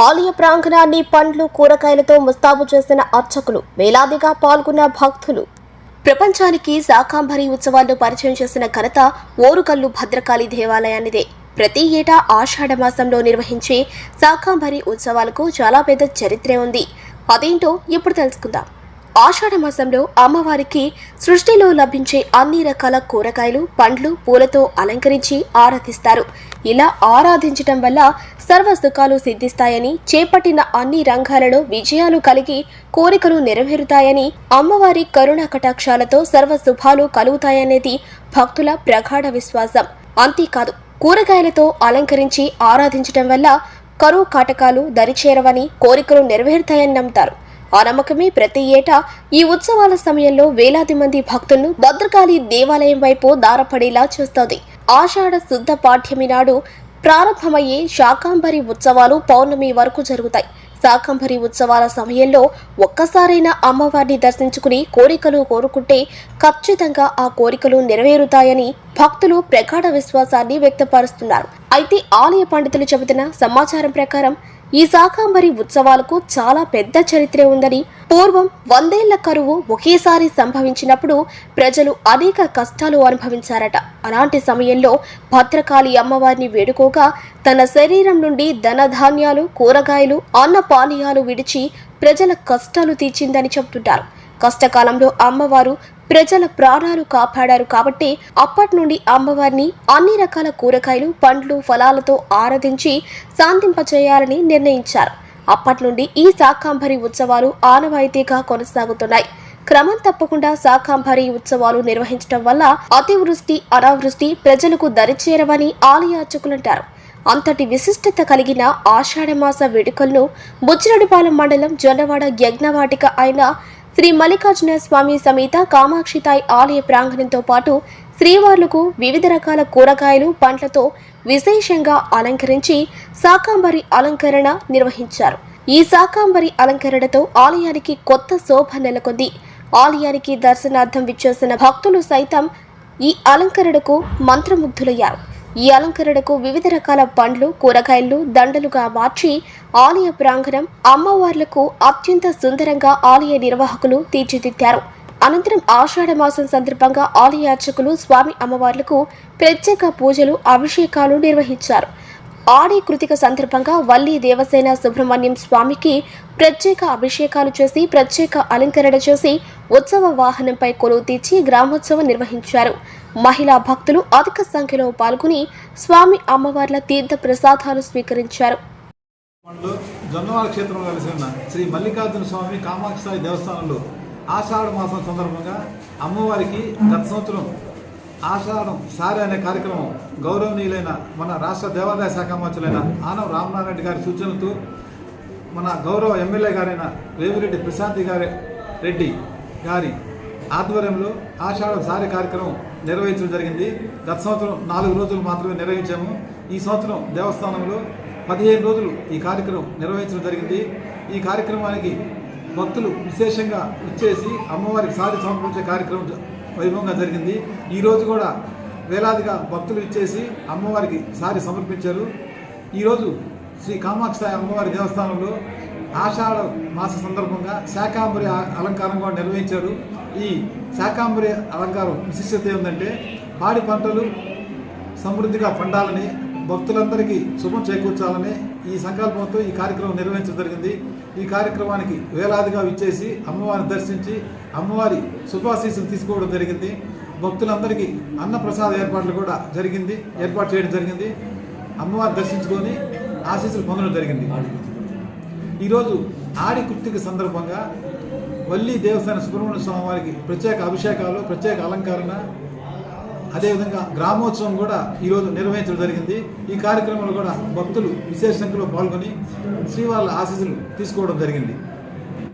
ఆలయ ప్రాంగణాన్ని పండ్లు కూరగాయలతో ముస్తాబు చేసిన అర్చకులు వేలాదిగా పాల్గొన్న భక్తులు. ప్రపంచానికి శాకాంబరి ఉత్సవాల్లో పరిచయం చేసిన ఘనత ఓరుకల్లు భద్రకాళి దేవాలయానిదే. ప్రతి ఏటా ఆషాఢ మాసంలో నిర్వహించే శాకాంబరి ఉత్సవాలకు చాలా పెద్ద చరిత్రే ఉంది. అదేంటో ఇప్పుడు తెలుసుకుందాం. ఆషాఢ మాసంలో అమ్మవారికి సృష్టిలో లభించే అన్ని రకాల కూరగాయలు పండ్లు పూలతో అలంకరించి ఆరాధిస్తారు. ఇలా ఆరాధించటం వల్ల సర్వ సుఖాలు సిద్ధిస్తాయని చేపట్టిన అన్ని రంగాలలో విజయాలు కలిగి కోరికలు నెరవేరుతాయని అమ్మవారి కరుణ కటాక్షాలతో సర్వ శుభాలు కలుగుతాయనేది భక్తుల ప్రగాఢ విశ్వాసం. అంతేకాదు కూరగాయలతో అలంకరించి ఆరాధించటం వల్ల కరువు కాటకాలు దరిచేరవని కోరికలు నెరవేరుతాయని నమ్ముతారు. ఆ నమ్మకమే ప్రతి ఏటా ఈ ఉత్సవాల సమయంలో వేలాది మంది భక్తులను భద్రకాళి దేవాలయం వైపు దారపడేలా చేస్తోంది. ఆషాఢ శుద్ధ పాఠ్యమి నాడు ప్రారంభమయ్యే శాకాంబరి ఉత్సవాలు పౌర్ణమి వరకు జరుగుతాయి. శాకంభరి ఉత్సవాల సమయంలో ఒక్కసారైనా అమ్మవారిని దర్శించుకుని కోరికలు కోరుకుంటే ఖచ్చితంగా ఆ కోరికలు నెరవేరుతాయని భక్తులు ప్రగాఢ విశ్వాసాన్ని వ్యక్తపరుస్తున్నారు. అయితే ఆలయ పండితులు చెబుతున్న సమాచారం ప్రకారం ఈ శాకాంబరి ఉత్సవాలకు చాలా పెద్ద చరిత్ర ఉందని పూర్వం వందేళ్ళ కరువు ఒకేసారి సంభవించినప్పుడు ప్రజలు అనేక కష్టాలు అనుభవించారట. అలాంటి సమయంలో భద్రకాళి అమ్మవారిని వేడుకోగా తన శరీరం నుండి ధనధాన్యాలు కూరగాయలు అన్న పానీయాలు విడిచి ప్రజల కష్టాలు తీర్చిందని చెబుతుంటారు. కష్టకాలంలో అమ్మవారు ప్రజల ప్రాణాలు కాపాడారు కాబట్టి అప్పటి నుండి అమ్మవారిని అన్ని రకాల కూరగాయలు పండ్లు ఫలాలతో ఆరాధించి శాంతింపచేయాలని నిర్ణయించారు. అప్పటి నుండి ఈ శాకాంబరి ఉత్సవాలు ఆనవాయితీగా కొనసాగుతున్నాయి. క్రమం తప్పకుండా శాకాంబరి ఉత్సవాలు నిర్వహించడం వల్ల అతివృష్టి అనావృష్టి ప్రజలకు దరిచేరవని ఆలయార్చకులంటారు అంతటి విశిష్టత కలిగిన ఆషాఢమాస వేడుకలను బుచ్చిరెడ్డిపాలెం మండలం జొన్నవాడ యజ్ఞవాటిక అయిన శ్రీ మల్లికార్జున స్వామి సమేత కామాక్షితాయి ఆలయ ప్రాంగణంతో పాటు శ్రీవార్లకు వివిధ రకాల కూరగాయలు పండ్లతో విశేషంగా అలంకరించి శాకాంబరి అలంకరణ నిర్వహించారు. ఈ శాకాంబరి అలంకరణతో ఆలయానికి కొత్త శోభ నెలకొంది. ఆలయానికి దర్శనార్థం విచ్చేసిన భక్తులు సైతం ఈ అలంకరణకు మంత్రముగ్ధులయ్యారు. ఈ అలంకరణకు వివిధ రకాల పండ్లు కూరగాయలు దండలుగా మార్చి ఆలయ ప్రాంగణం అమ్మవార్లకు అత్యంత సుందరంగా ఆలయ నిర్వాహకులు తీర్చిదిద్దారు. అనంతరం ఆషాఢ మాసం సందర్భంగా ఆలయ అర్చకులు స్వామి అమ్మవార్లకు ప్రత్యేక పూజలు అభిషేకాలు నిర్వహించారు. ఆడి కృతిక సందర్భంగా వల్లి దేవసేన సుబ్రహ్మణ్యం స్వామికి ప్రత్యేక అభిషేకాలు చేసి ప్రత్యేక అలంకరణ చేసి ఉత్సవ వాహనంపై కొలువు తీర్చి గ్రామోత్సవం నిర్వహించారు. మహిళా భక్తులు అధిక సంఖ్యలో పాల్గొని స్వామి అమ్మవార్ల తీర్థ ప్రసాదాలు స్వీకరించారు. జొన్నవారి జొన్నవాడ క్షేత్రంలో కలిసి ఉన్న శ్రీ మల్లికార్జున స్వామి కామాక్షి దేవస్థానంలో ఆషాఢ మాసం సందర్భంగా అమ్మవారికి గత సంవత్సరం ఆషాఢం సారి అనే కార్యక్రమం గౌరవనీయులైన మన రాష్ట్ర దేవాదాయ శాఖ మంత్రులైన ఆనవ రామనారాయణ గారి సూచనలతో మన గౌరవ ఎమ్మెల్యే గారైన రేవిరెడ్డి ప్రశాంతి గారి రెడ్డి గారి ఆధ్వర్యంలో ఆషాఢ సారి కార్యక్రమం నిర్వహించడం జరిగింది. గత సంవత్సరం నాలుగు రోజులు మాత్రమే నిర్వహించాము. ఈ సంవత్సరం దేవస్థానంలో పదిహేను రోజులు ఈ కార్యక్రమం నిర్వహించడం జరిగింది. ఈ కార్యక్రమానికి భక్తులు విశేషంగా ఇచ్చేసి అమ్మవారికి సారి సమర్పించే కార్యక్రమం వైభవంగా జరిగింది. ఈరోజు కూడా వేలాదిగా భక్తులు ఇచ్చేసి అమ్మవారికి సారి సమర్పించారు. ఈరోజు శ్రీ కామాక్షి అమ్మవారి దేవస్థానంలో ఆషాఢ మాస సందర్భంగా శాకాంబరి అలంకారం కూడా నిర్వహించారు. ఈ శాకాంబరి అలంకారం విశిష్టత ఏంటంటే పాడి పంటలు సమృద్ధిగా పండాలని భక్తులందరికీ శుభం చేకూర్చాలని ఈ సంకల్పంతో ఈ కార్యక్రమం నిర్వహించడం జరిగింది. ఈ కార్యక్రమానికి వేలాదిగా విచ్చేసి అమ్మవారిని దర్శించి అమ్మవారి శుభాశీస్సులు తీసుకోవడం జరిగింది. భక్తులందరికీ అన్నప్రసాద ఏర్పాట్లు కూడా జరిగింది ఏర్పాటు చేయడం జరిగింది. అమ్మవారిని దర్శించుకొని ఆశీస్సులు పొందడం జరిగింది. ఈరోజు ఆడి కృతిక సందర్భంగా వల్లి దేవస్థాన సుబ్రహ్మణ్య స్వామి వారికి ప్రత్యేక అభిషేకాలు ప్రత్యేక అలంకరణ అదేవిధంగా గ్రామోత్సవం కూడా ఈరోజు నిర్వహించడం జరిగింది. ఈ కార్యక్రమంలో కూడా భక్తులు విశేష సంఖ్యలో పాల్గొని శ్రీవాళ్ళ ఆశీస్సులు తీసుకోవడం జరిగింది.